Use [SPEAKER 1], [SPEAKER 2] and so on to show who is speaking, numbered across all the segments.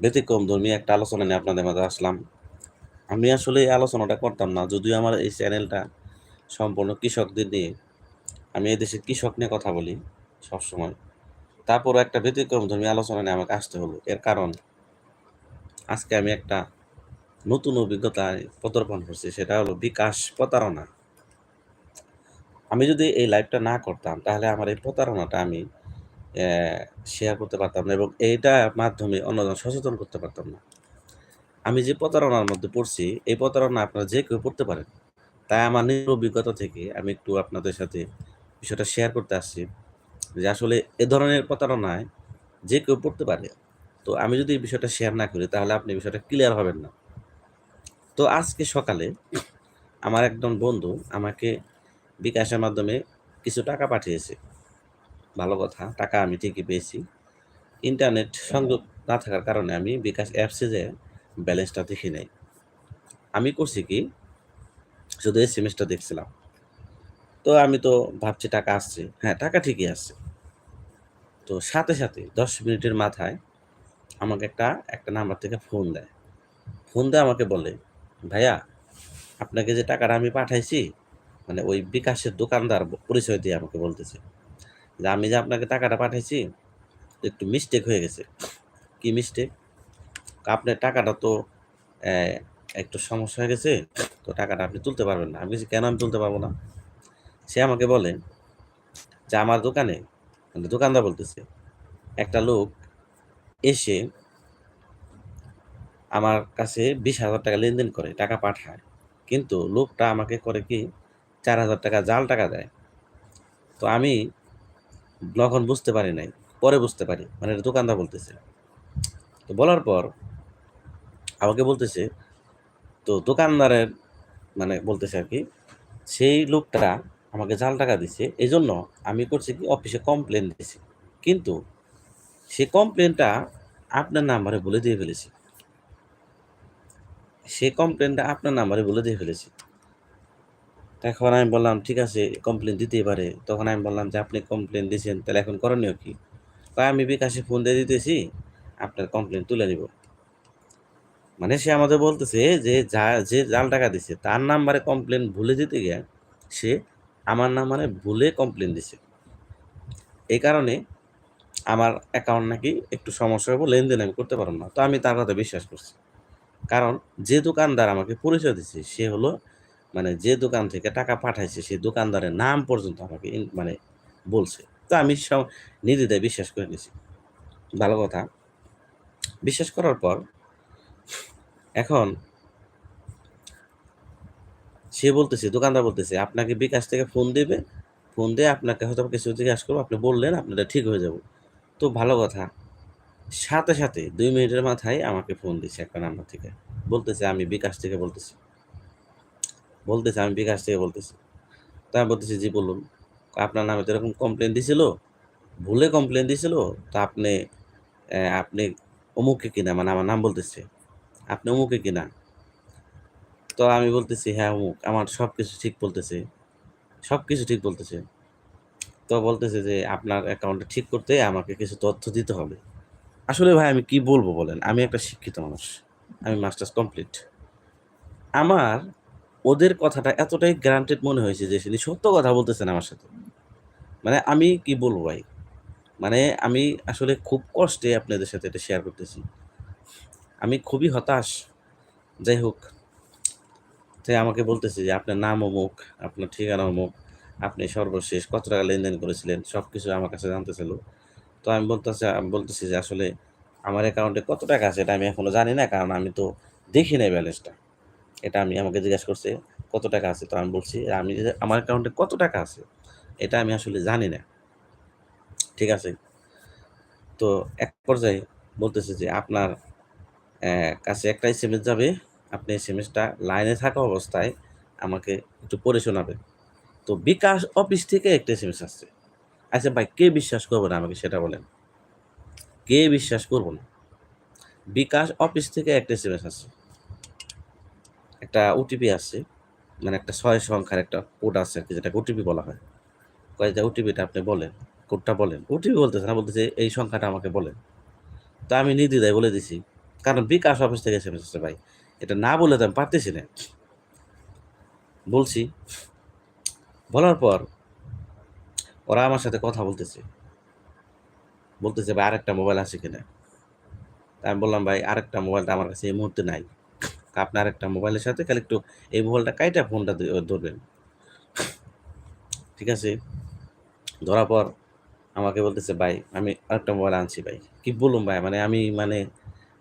[SPEAKER 1] ব্যতিক্রম ধর্মী একটা আলোচনা নিয়ে আপনাদের মাঝে আসলাম। আমি আসলে এই আলোচনাটা করতাম না, যদিও আমার এই চ্যানেলটা সম্পূর্ণ কৃষকদের নিয়ে। আমি এই দেশের কৃষক নিয়ে কথা বলি সবসময়। তারপরও একটা ব্যতিক্রম ধর্মী আলোচনা নিয়ে আমাকে আসতে হলো। এর কারণ, আজকে আমি একটা নতুন অভিজ্ঞতায় প্রদর্পণ করছি, সেটা হলো বিকাশ প্রতারণা। আমি যদি এই লাইভটা না করতাম, তাহলে আমার এই প্রতারণাটা আমি শেয়ার করতে পারতাম না এবং এইটার মাধ্যমে অন্যজন সচেতন করতে পারতাম না। আমি যে প্রতারণার মধ্যে পড়ছি, এই প্রতারণা আপনারা যে কেউ পড়তে পারেন, তাই আমার নিজের অভিজ্ঞতা থেকে আমি একটু আপনাদের সাথে বিষয়টা শেয়ার করতে আসছি যে আসলে এ ধরনের প্রতারণায় যে কেউ পড়তে পারে, তো আমি যদি এই বিষয়টা শেয়ার না করি, তাহলে আপনি বিষয়টা ক্লিয়ার হবেন না। তো আজকে সকালে আমার একজন বন্ধু আমাকে বিকাশের মাধ্যমে কিছু টাকা পাঠিয়েছে। ভালো কথা, টাকা আমি ঠিকই পেয়েছি। ইন্টারনেট সংযোগ না থাকার কারণে আমি বিকাশ অ্যাপসে যে ব্যালেন্সটা দেখি নাই। আমি করছি কি, শুধু এম এসটা দেখছিলাম। তো আমি তো ভাবছি টাকা আসছে। হ্যাঁ টাকা ঠিকই আসছে। তো সাথে সাথে দশ মিনিটের মাথায় আমাকে একটা একটা নাম্বার থেকে ফোন দেয়। ফোন দিয়ে আমাকে বলে, ভাইয়া, আপনাকে যে টাকাটা আমি পাঠাইছি মানে ওই বিকাশের দোকানদার পরিচয় দিয়ে আমাকে বলতেছে। যে আমি যে আপনাকে টাকাটা পাঠাইছি, একটু মিস্টেক হয়ে গেছে। কি মিস্টেক আপনার টাকাটা তো একটু সমস্যা হয়ে গেছে, তো টাকাটা আপনি তুলতে পারবেন না। আমি কেন আমি তুলতে পারব না? সে আমাকে বলে যে, আমার দোকানে মানে দোকানদার বলতেছে, একটা লোক এসে আমার কাছে বিশ হাজার টাকা লেনদেন করে, টাকা পাঠায়। কিন্তু লোকটা আমাকে করে কি, চার হাজার টাকা জাল টাকা দেয়। তো আমি তখন বুঝতে পারি নাই, পরে বুঝতে পারি মানে এটা দোকানদার বলতেছে। তো বলার পর আমাকে বলতেছে, তো দোকানদারের মানে বলতেছে আর কি, সেই লোকটা আমাকে জাল টাকা দিছে এই জন্য আমি করছি কি, অফিসে কমপ্লেন দিয়েছি কিন্তু সে কমপ্লেনটা আপনার নাম্বারে বলে দিয়ে ফেলেছি। সে কমপ্লেনটা আপনার নাম্বারে বলে দিয়ে ফেলেছি। তখন আমি বললাম, ঠিক আছে কমপ্লেন দিতেই পারে। তখন আমি বললাম যে, আপনি কমপ্লেন দিয়েছেন, তাহলে এখন করণীয় কি? তাই আমি বিকাশে ফোন দিয়ে দিতেছি, আপনার কমপ্লেন তুলে নিব। মানে সে আমাদের বলতেছে যে, যা, যে জাল টাকা দিছে, তার নাম্বারে কমপ্লেন ভুলে দিতে গিয়ে সে আমার নাম্বারে ভুলে কমপ্লেন দিছে। এই কারণে আমার অ্যাকাউন্ট নাকি একটু সমস্যা হবে লেনদেন আমি করতে পারব না। তো আমি তার কথা বিশ্বাস করছি। কারণ যে দোকানদার আমাকে পরিচয় দিচ্ছে সে হলো মানে যে দোকান থেকে টাকা পাঠাইছে, সেই দোকানদারের নাম পর্যন্ত আমাকে মানে বলছে। তো আমি সব নির্দ্বিধায় বিশ্বাস করে নিয়েছি ভালো কথা। বিশ্বাস করার পর এখন সে বলতেছে, দোকানদার বলতেছে, আপনাকে বিকাশ থেকে ফোন দেবে। ফোন দিয়ে আপনাকে হয়তো কিছু জিজ্ঞাসা করব। আপনি বললেন আপনারা ঠিক হয়ে যাব। তো ভালো কথা। সাথে সাথে দুই মিনিটের মাথায় আমাকে ফোন দিচ্ছে একটা নাম্বার থেকে। বলতেছে, আমি বিকাশ থেকে বলতেছি। বলতেছে, আমি বিকাশ থেকে বলতেছি। তা আমি বলতেছি, জি, বলুন। আপনার নামে তো এরকম কমপ্লেন দিছিল, ভুলে কমপ্লেন দিছিল, তা আপনি আপনি অমুকে কিনা মানে আমার নাম বলতেছে, আপনি অমুকে কিনা? তো আমি বলতেছি হ্যাঁ অমুক, আমার সব কিছু ঠিক বলতেছে সব কিছু ঠিক বলতেছে। তো বলতেছে যে, আপনার অ্যাকাউন্টটা ঠিক করতে আমাকে কিছু তথ্য দিতে হবে। আসলে ভাই, আমি কি বলব বলেন? আমি একটা শিক্ষিত মানুষ, আমি মাস্টার্স কমপ্লিট আমার ওদের কথাটা এতটাই গ্রান্টেড মনে হয়েছে যে তিনি সত্য কথা বলতেছেন আমার সাথে। মানে আমি কি বলব ভাই? মানে আমি আসলে খুব কষ্টে আপনাদের সাথে এটা শেয়ার করতেছি। আমি খুবই হতাশ। যাই হোক তাই আমাকে বলতেছে যে আপনার নাম অমুক, আপনার ঠিকানা অমুক, আপনি সর্বশেষ কত টাকা লেনদেন করেছিলেন সব কিছু আমার কাছে জানতে চাইল তো আমি বলতেছি আমি বলতেছি যে আসলে আমার অ্যাকাউন্টে কত টাকা আছে এটা আমি এখনও জানি না, কারণ আমি তো দেখি নাই ব্যালেন্সটা এটা আমি আমাকে জিজ্ঞাসা করছে, কত টাকা আছে? তো আমি বলছি, আমি আমার অ্যাকাউন্টে কত টাকা আছে? এটা আমি আসলে জানি না। ঠিক আছে? তো এক পর্যায়ে বলতেছে যে, আপনার কাছে একটা এস যাবে। আপনি এস লাইনে থাকা অবস্থায় আমাকে একটু পড়ে শোনাবেন। তো বিকাশ অফিস থেকে একটা এস আসছে। আচ্ছা ভাই, কে বিশ্বাস করবে না আমাকে সেটা বলেন। কে বিশ্বাস করব না? বিকাশ অফিস থেকে একটা এস এম এস আসছে। একটা ওটিপি আসছে মানে একটা ছয় সংখ্যার একটা কোড আছে আর কি, যেটাকে ওটিপি বলা হয়। কয় যে ওটিপিটা আপনি বলেন কোডটা বলেন। ওটিপি বলতেছে না, বলতেছে এই সংখ্যাটা আমাকে বলেন। তা আমি নির্দ্বিধায় বলে দিছি, কারণ বিকাশ অফিস থেকে এসে এসেছে ভাই। এটা না বলে তো আমি পারতেছি না। বলছি, বলার পর ওরা আমার সাথে কথা বলতেছে। বলতেছে, ভাই, আরেকটা মোবাইল আছে কিনা? আমি বললাম, ভাই, আরেকটা মোবাইলটা আমার কাছে এই মুহূর্তে নাই। আপনি একটা মোবাইলের সাথে খালি একটু এই মোবাইলটা কাইটা ফোনটা ধরবেন। ঠিক আছে? ধরার পর আমাকে বলতেছে, ভাই, আমি আরেকটা মোবাইল আনছি ভাই। কি বলুন ভাই? মানে আমি মানে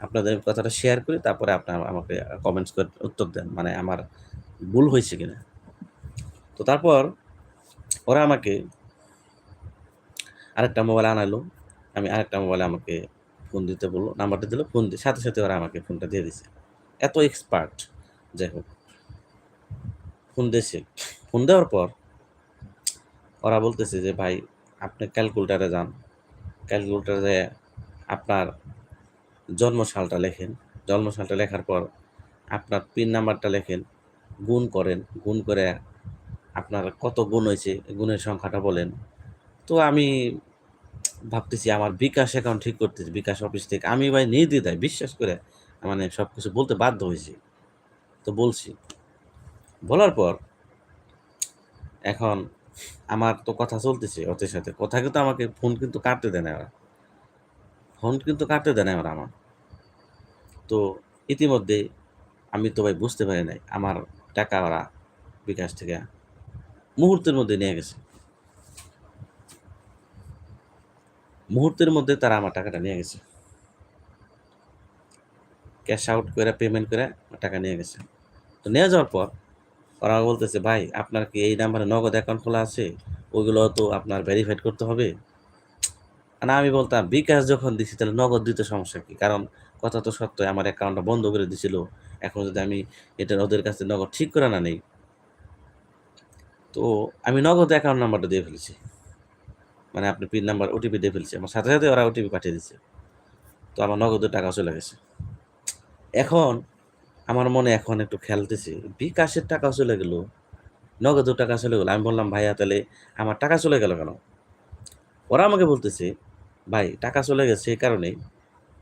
[SPEAKER 1] আপনাদের কথাটা শেয়ার করি, তারপরে আপনার আমাকে কমেন্টস করে উত্তর দেন মানে আমার ভুল হয়েছে কিনা। তো তারপর ওরা আমাকে আরেকটা মোবাইল আনালো। আমি আরেকটা মোবাইলে আমাকে ফোন দিতে বলল নাম্বারটা দিল ফোন দিয়ে সাথে সাথে ওরা আমাকে ফোনটা দিয়ে দিছে। এত এক্সপার্ট যাই হোক। ফোন দিয়েছে ফোন দেওয়ার পর ওরা বলতেছে যে, ভাই, আপনি ক্যালকুলেটারে যান। ক্যালকুলেটারে আপনার জন্মসালটা লেখেন। জন্মসালটা লেখার পর আপনার পিন নাম্বারটা লেখেন, গুণ করেন। গুণ করে আপনার কত গুণ হয়েছে, গুণের সংখ্যাটা বলেন। তো আমি ভাবতেছি, আমার বিকাশ অ্যাকাউন্ট ঠিক করতেছি, বিকাশ অফিস থেকে। আমি ভাই নির্দ্বিধায়, বিশ্বাস করে মানে সব কিছু বলতে বাধ্য হয়েছি। তো বলছি, বলার পর এখন আমার তো কথা চলতেছে ওদের সাথে। কথা কিন্তু আমাকে ফোন কিন্তু কাটতে দেয় না ওরা ফোন কিন্তু কাটতে দেয় না ওরা আমার। তো ইতিমধ্যে আমি তো ভাই বুঝতে পারি নাই, আমার টাকা ওরা বিকাশ থেকে মুহূর্তের মধ্যে নিয়ে গেছে। মুহূর্তের মধ্যে তারা আমার টাকাটা নিয়ে গেছে। ক্যাশ আউট করে পেমেন্ট করে টাকা নিয়ে গেছে। তো নিয়ে যাওয়ার পর ওরা বলতেছে, ভাই, আপনার কি এই নাম্বারে নগদ অ্যাকাউন্ট খোলা আছে? ওইগুলো তো আপনার ভেরিফাইড করতে হবে। না, আমি বলতাম, বিকাশ যখন দিছি, তাহলে নগদ দিতে সমস্যা কি? কারণ কথা তো সত্য, আমার অ্যাকাউন্টটা বন্ধ করে দিছিল। এখন যদি আমি এটা ওদের কাছে নগদ ঠিক করে না নেই। তো আমি নগদ অ্যাকাউন্ট নাম্বারটা দিয়ে ফেলেছি। মানে আপনি পিন নাম্বার ওটিপি দিয়ে ফেলছি। আমার সাথে সাথে ওরা ওটিপি পাঠিয়ে দিচ্ছে তো আমার নগদের টাকা চলে গেছে। এখন আমার মনে এখন একটু খেলতেছে। বিকাশের টাকা চলে গেল নগদের টাকা চলে গেলো। আমি বললাম, ভাইয়া, তাহলে আমার টাকা চলে গেল কেন? ওরা আমাকে বলতেছে, ভাই, টাকা চলে গেছে এই কারণেই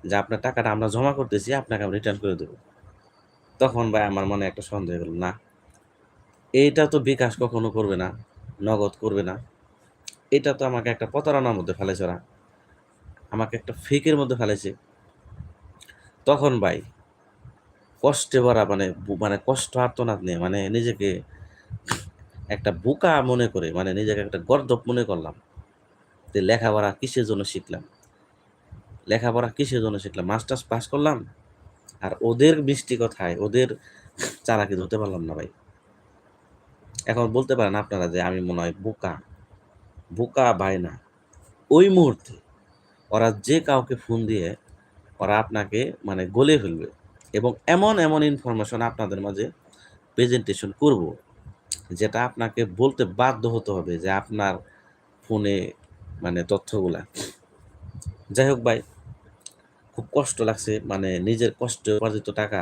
[SPEAKER 1] যে আপনার টাকাটা আমরা জমা করতেছি, আপনাকে আমি রিটার্ন করে দেবো। তখন ভাই আমার মনে একটা সন্দেহ গেল, না, এইটা তো বিকাশ কখনো করবে না, নগদ করবে না। এটা তো আমাকে একটা প্রতারণার মধ্যে ফেলেছে ওরা। আমাকে একটা ফেকের মধ্যে ফেলেছে তখন ভাই কষ্টে ভরা মানে মানে কষ্ট আর্তনাদ নিয়ে মানে নিজেকে একটা বোকা মনে করে মানে নিজেকে একটা গর্দপ মনে করলাম যে লেখাপড়া কিসের জন্য শিখলাম? লেখাপড়া কিসের জন্য শিখলাম? মাস্টার্স পাস করলাম আর ওদের মিষ্টি কথায়, ওদের চালাকি ধরতে পারলাম না ভাই। এখন বলতে পারেন আপনারা যে আমি মনে হয় বোকা বোকা ভাই না। ওই মুহূর্তে ওরা যে কাউকে ফোন দিয়ে ওরা আপনাকে মানে গলে ফেলবে। এবং এমন এমন ইনফরমেশন আপনাদের মাঝে প্রেজেন্টেশন করব, যেটা আপনাকে বলতে বাধ্য হতে হবে যে আপনার ফোনে মানে তথ্যগুলা। যাই হোক ভাই, খুব কষ্ট লাগছে মানে নিজের কষ্ট উপার্জিত টাকা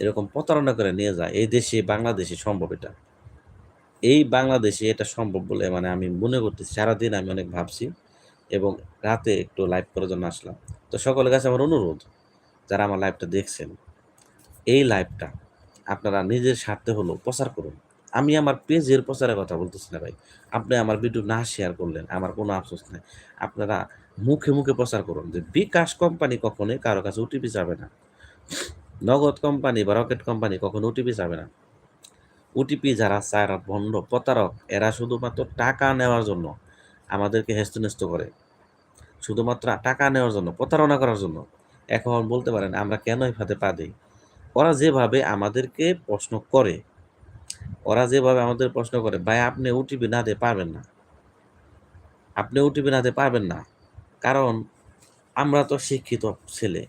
[SPEAKER 1] এরকম প্রতারণা করে নিয়ে যায়, এই দেশে, বাংলাদেশে সম্ভব এটা। এই বাংলাদেশে এটা সম্ভব বলে মানে আমি মনে করতেছি, সারাদিন আমি অনেক ভাবছি এবং রাতে একটু লাইভ করার জন্য আসলাম। তো সকলের কাছে আমার অনুরোধ, যারা আমার লাইভটা দেখছেন এই লাইভটা আপনারা নিজের স্বার্থে হলো প্রচার করুন। আমি আমার পেজের প্রচারের কথা বলতেছি না ভাই। আপনি আমার ভিডিও না শেয়ার করলেন, আমার কোনো আফসোস নেই। আপনারা মুখে মুখে প্রচার করুন যে বিকাশ কোম্পানি কখনোই কারও কাছে ওটিপি যাবে না। নগদ কোম্পানি বা রকেট কোম্পানি কখনো ওটিপি যাবে না। ওটিপি যারা চায় ভণ্ড প্রতারক, এরা শুধুমাত্র টাকা নেওয়ার জন্য আমাদেরকে হেস্তনেস্ত করে। শুধুমাত্র টাকা নেওয়ার জন্য, প্রতারণা করার জন্য। এখন বলতে পারেন, আমরা কেন এই ফাঁদে পা দিই? ওরা যেভাবে আমাদেরকে প্রশ্ন করে, ওরা যেভাবে আমাদের প্রশ্ন করে, ভাই, আপনি ওটিপি না দিয়ে পারবেন না। আপনি ওটিপি না দিয়ে পারবেন না। কারণ আমরা তো শিক্ষিত ছেলে।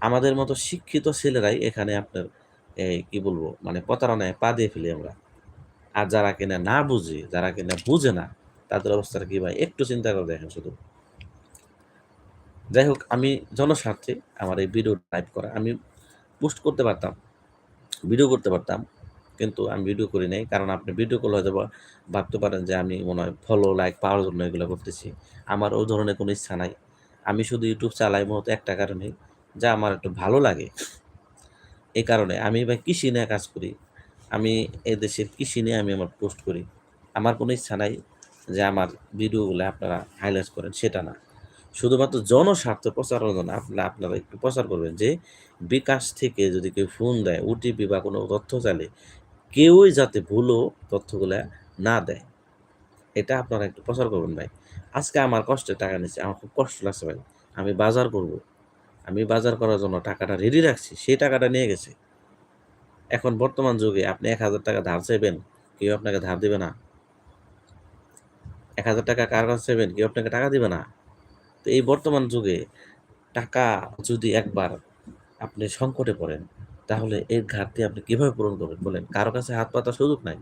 [SPEAKER 1] আমাদের মতো শিক্ষিত ছেলেরাই এখানে আপনার এই কি বলব মানে প্রতারণায় পা দিয়ে ফেলি আমরা। আর যারা কিনা না বুঝে, যারা কিনা বুঝে না, তাদের অবস্থাটা কি ভাই? একটু চিন্তা করে দেখেন শুধু। যাই হোক, আমি জনস্বার্থে আমার এই ভিডিও টাইপ করা, আমি পোস্ট করতে পারতাম, ভিডিও করতে পারতাম, কিন্তু আমি ভিডিও করি নাই। কারণ আপনি ভিডিও করলে হয়তো ভাবতে পারেন যে আমি মনে হয় ফলো লাইক পাওয়ার জন্য এগুলো করতেছি। আমার ওই ধরনের কোনো ইচ্ছা নাই। আমি শুধু ইউটিউব চালাই মূলত একটা কারণে, যা আমার একটু ভালো লাগে। এই কারণে আমি ভাই কৃষি নিয়ে কাজ করি। আমি এ দেশের কৃষি নিয়ে আমি আমার পোস্ট করি। আমার কোনো ইচ্ছা নাই যে আমার ভিডিওগুলো আপনারা হাইলাইট করেন, সেটা না। শুধুমাত্র জনস্বার্থ প্রচারের জন্য আপনারা আপনারা একটু প্রচার করবেন যে বিকাশ থেকে যদি কেউ ফোন দেয় ওটিপি বা কোনো তথ্য চালে কেউই যাতে ভুলও তথ্যগুলো না দেয়। এটা আপনারা একটু প্রচার করবেন ভাই। আজকে আমার কষ্টের টাকা নিচ্ছে আমার খুব কষ্ট লাগছে ভাই। আমি বাজার করব। আমি বাজার করার জন্য টাকাটা রেডি রাখছি, সেই টাকাটা নিয়ে গেছে। এখন বর্তমান যুগে আপনি এক হাজার টাকা ধার চাইবেন, কেউ আপনাকে ধার দেবে না। এক হাজার টাকা কার কাছে চাইবেন, কেউ আপনাকে টাকা দিবে না। তো এই বর্তমান যুগে টাকা যদি একবার আপনি সংকটে পড়েন, তাহলে এর ঘাটতি আপনি কীভাবে পূরণ করবেন বলেন? কারও কাছে হাত পাতার সুযোগ নাই।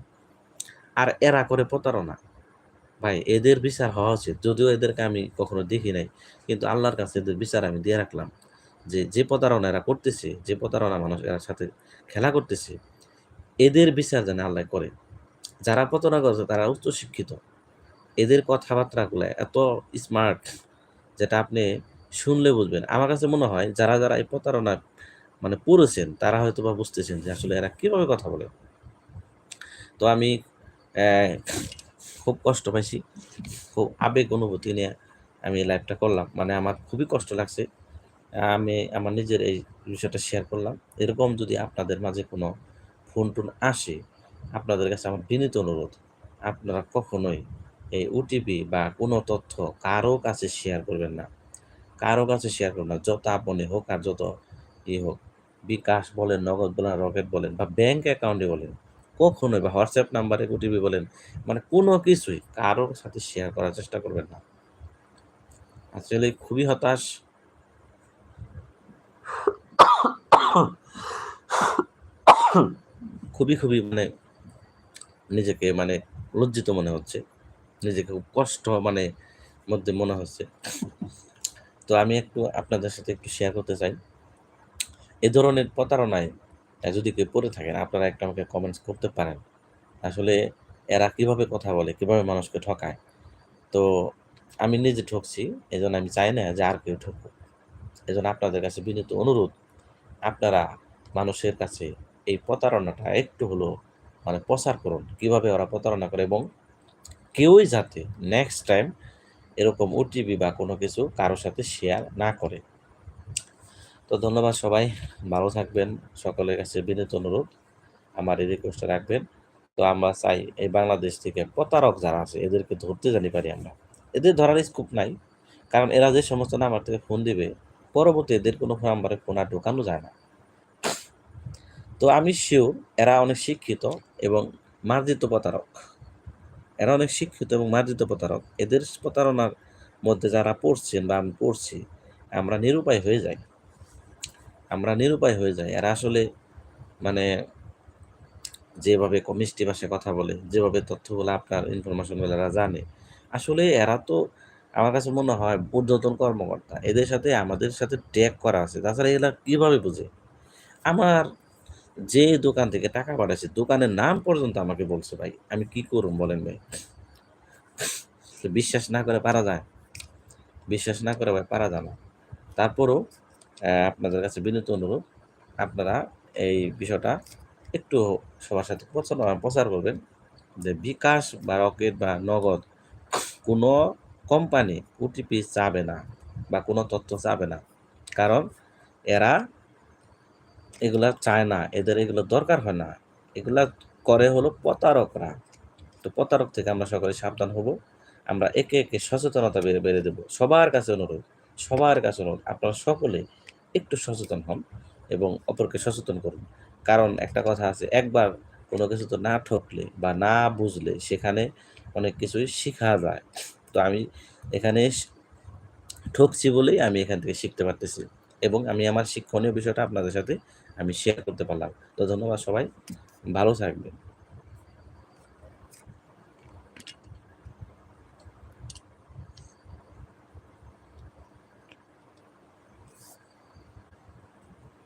[SPEAKER 1] আর এরা করে প্রতারণা। ভাই, এদের বিচার হওয়া উচিত। যদিও এদেরকে আমি কখনো দেখি নাই, কিন্তু আল্লাহর কাছে এদের বিচার আমি দিয়ে রাখলাম যে যে প্রতারণা এরা করতেছে, যে প্রতারণা মানুষ এরা সাথে খেলা করতেছে, এদের বিচার যেন আল্লাহ করে। যারা প্রতারণা করছে তারা উচ্চ শিক্ষিত এদের কথাবার্তাগুলো এত স্মার্ট যেটা আপনি শুনলে বুঝবেন। আমার কাছে মনে হয় যারা যারা এই প্রতারণা মানে পড়েছেন, তারা হয়তো বা বুঝতেছেন যে আসলে এরা কীভাবে কথা বলে। তো আমি খুব কষ্ট পাইছি। খুব আবেগ অনুভূতি নিয়ে আমি লাইভটা করলাম। মানে আমার খুবই কষ্ট লাগছে। আমি আমার নিজের এই বিষয়টা শেয়ার করলাম। এরকম যদি আপনাদের মাঝে কোনো ফোন টোন আসে, আপনাদের কাছে আমার বিনীত অনুরোধ, আপনারা কখনোই এই ওটিপি বা কোনো তথ্য কারও কাছে শেয়ার করবেন না। কারও কাছে শেয়ার করবেন না, যত আপনি হোক আর যত ই হোক, বিকাশ বলেন, নগদ বলেন রকেট বলেন, বা ব্যাংক অ্যাকাউন্টে বলেন, কখনোই বা হোয়াটসঅ্যাপ নাম্বারে ওটিপি বলেন মানে কোনো কিছুই কারোর সাথে শেয়ার করার চেষ্টা করবেন না। আসলে খুবই হতাশ। খুবই খুবই মানে নিজেকে মানে লজ্জিত মনে হচ্ছে। নিজেকে খুব কষ্ট মানে মধ্যে মনে হচ্ছে। তো আমি একটু আপনাদের সাথে একটু শেয়ার করতে চাই। এ ধরনের প্রতারণায় যদি কেউ পড়ে থাকেন, আপনারা একটা আমাকে কমেন্টস করতে পারেন। আসলে এরা কীভাবে কথা বলে, কীভাবে মানুষকে ঠকায়? তো আমি নিজে ঠকছি এই জন্য আমি চাই না যে আর কেউ ঠকুক। এই জন্য আপনাদের কাছে বিনীত অনুরোধ, আপনারা মানুষের কাছে এই প্রতারণাটা একটু হলো মানে প্রচার করুন। কীভাবে ওরা প্রতারণা করে এবং কেউই যাতে নেক্সট টাইম এরকম ওটিপি বা কোনো কিছু কারোর সাথে শেয়ার না করে। তো ধন্যবাদ সবাই, ভালো থাকবেন, সকলের কাছে বিনীত অনুরোধ। আমার এই রিকোয়েস্টটা রাখবেন। তো আমরা চাই এই বাংলাদেশ থেকে প্রতারক যারা আছে, এদেরকে ধরতে জানি পারি আমরা। এদের ধরার স্কোপ নাই, কারণ এরা যে সমস্ত নাম্বার থেকে ফোন দিবে, পরবর্তী এদের কোনো নাম্বারে ফোন আর ঢোকানো যায় না। তো আমি শিওর এরা অনেক শিক্ষিত এবং মার্জিত প্রতারক। এরা অনেক শিক্ষিত এবং মার্জিত প্রতারক। এদের প্রতারণার মধ্যে যারা পড়ছেন বা আমি পড়ছি, আমরা নিরুপায় হয়ে যাই। আমরা নিরুপায় হয়ে যাই। এরা আসলে মানে যেভাবে ক- মিষ্টি ভাষায় কথা বলে, যেভাবে তথ্যগুলো আপনার ইনফরমেশনগুলো এরা জানে, আসলে এরা তো আমার কাছে মনে হয় পর্যটন কর্মকর্তা। এদের সাথে আমাদের সাথে ট্যাগ করা আছে। তাছাড়া এরা কীভাবে বুঝে? আমার যে দোকান থেকে টাকা পাঠাচ্ছে দোকানের নাম পর্যন্ত আমাকে বলছে, ভাই, আমি কি করুম বলেন ভাই? বিশ্বাস না করে পারা যায়। বিশ্বাস না করে ভাই, পারা যায় না। তারপরও আপনাদের কাছে বিনীত অনুরোধ, আপনারা এই বিষয়টা একটু সবার সাথে প্রচার প্রচার করবেন যে বিকাশ বা রকেট বা নগদ কোনো কোম্পানি ওটিপি চাবে না বা কোনো তথ্য চাবে না। কারণ এরা এগুলা চায় না, এদের এগুলো দরকার হয় না। এগুলা করে হলো প্রতারকরা। তো প্রতারক থেকে আমরা সকলে সাবধান হব। আমরা একে একে সচেতনতা বেড়ে বেড়ে দেবো। সবার কাছে অনুরোধ, সবার কাছে অনুরোধ, আপনারা সকলে একটু সচেতন হন এবং অপরকে সচেতন করুন। কারণ একটা কথা আছে, একবার কোনো কিছু তো না ঠকলে বা না বুঝলে সেখানে অনেক কিছুই শেখা যায়। তো আমি এখানে ঠকছি বলেই আমি এখান থেকে শিখতে পারতেছি এবং আমি আমার শিক্ষণীয় বিষয়টা আপনাদের সাথে আমি শেয়ার করতে পারলাম। তো ধন্যবাদ সবাই। ভালো থাকবেন।